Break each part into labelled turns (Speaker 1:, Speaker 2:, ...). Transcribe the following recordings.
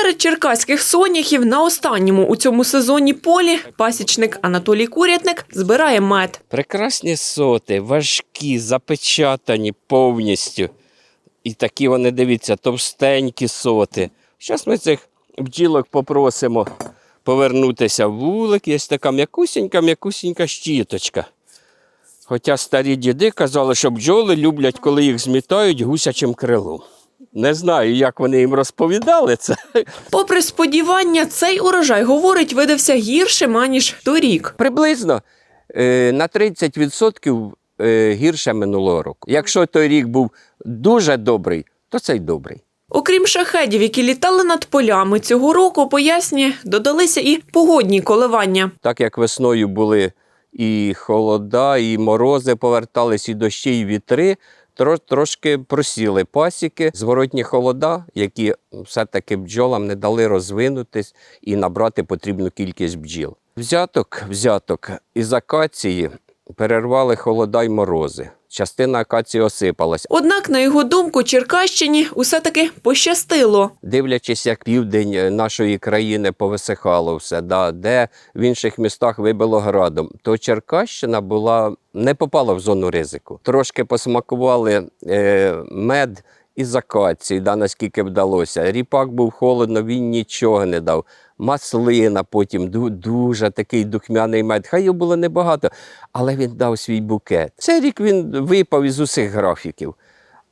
Speaker 1: Серед черкаських соняхів на останньому у цьому сезоні полі пасічник Анатолій Курятник збирає мед.
Speaker 2: Прекрасні соти, важкі, запечатані повністю. І такі вони, дивіться, товстенькі соти. Зараз ми цих бджілок попросимо повернутися в вулик. Є така м'якусінька, м'якусінька щіточка. Хоча старі діди казали, що бджоли люблять, коли їх змітають гусячим крилом. Не знаю, як вони їм розповідали це.
Speaker 1: Попри сподівання, цей урожай, говорить, видався гіршим, аніж торік.
Speaker 2: Приблизно е, на 30% е, гірше минулого року. Якщо той рік був дуже добрий, то цей добрий.
Speaker 1: Окрім шахедів, які літали над полями цього року, пояснює, додалися і погодні коливання.
Speaker 2: Так як весною були і холода, і морози повертались, і дощі, і вітри, трошки просіли пасіки, зворотні холода, які все-таки бджолам не дали розвинутись і набрати потрібну кількість бджіл. Взяток, взяток із акації перервали холода й морози. Частина акації осипалась.
Speaker 1: Однак, на його думку, Черкащині усе таки пощастило.
Speaker 2: Дивлячись, як південь е, нашої країни повисихало все, да, де в інших містах вибило градом, то Черкащина була не попала в зону ризику. Трошки посмакували е, мед із акації, да, наскільки вдалося. Ріпак був холодно, він нічого не дав. Маслина потім дуже такий духмяний мед. Хай його було небагато, але він дав свій букет. Цей рік він випав із усіх графіків.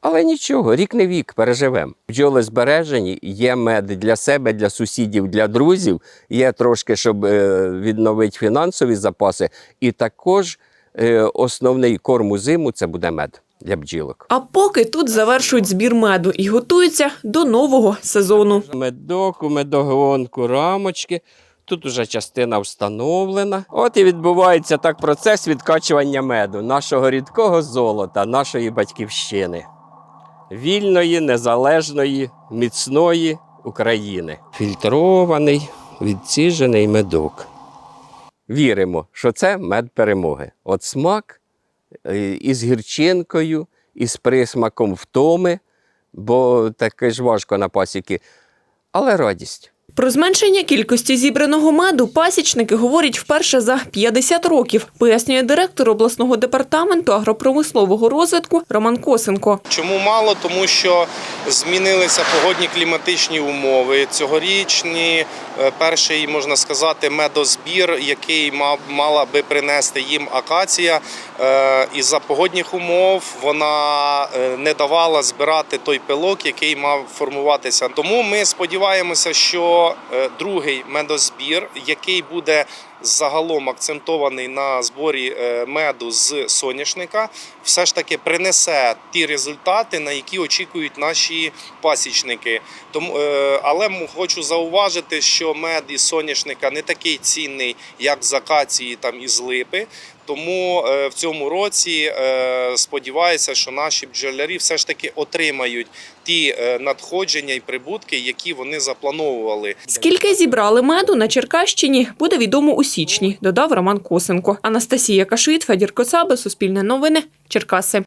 Speaker 2: Але нічого, рік не вік, переживемо. Бджоли збережені, є мед для себе, для сусідів, для друзів, є трошки, щоб е, відновити фінансові запаси. І також е, основний корм у зиму це буде мед для бджілок.
Speaker 1: А поки тут завершують збір меду і готуються до нового сезону.
Speaker 2: Медок, медогонку, рамочки. Тут уже частина встановлена. От і відбувається так процес відкачування меду, нашого рідкого золота, нашої батьківщини. Вільної, незалежної, міцної України. Фільтрований, відціжений медок. Віримо, що це мед перемоги. От смак із гірчинкою, із присмаком втоми, бо таке ж важко на пасіки, але радість.
Speaker 1: Про зменшення кількості зібраного меду пасічники говорять вперше за 50 років, пояснює директор обласного департаменту агропромислового розвитку Роман Косенко.
Speaker 3: Чому мало? Тому що змінилися погодні кліматичні умови. Цьогорічні е, перший, можна сказати, медозбір, який мала би принести їм акація. е, Із-за погодних умов вона е, не давала збирати той пилок, який мав формуватися. Тому ми сподіваємося, що е, другий медозбір, який буде загалом акцентований на зборі е, меду з соняшника, все ж таки принесе ті результати, на які очікують наші пасічники. Тому, е, але хочу зауважити, що мед із соняшника не такий цінний, як з акації там із липи. Тому е, в цьому році сподіваюся, що наші бджолярі все ж таки отримають ті надходження і прибутки, які вони заплановували.
Speaker 1: Скільки зібрали меду на Черкащині, буде відомо у січні, додав Роман Косенко. Анастасія Кашит, Федір Коцаби, Суспільне новини, Черкаси.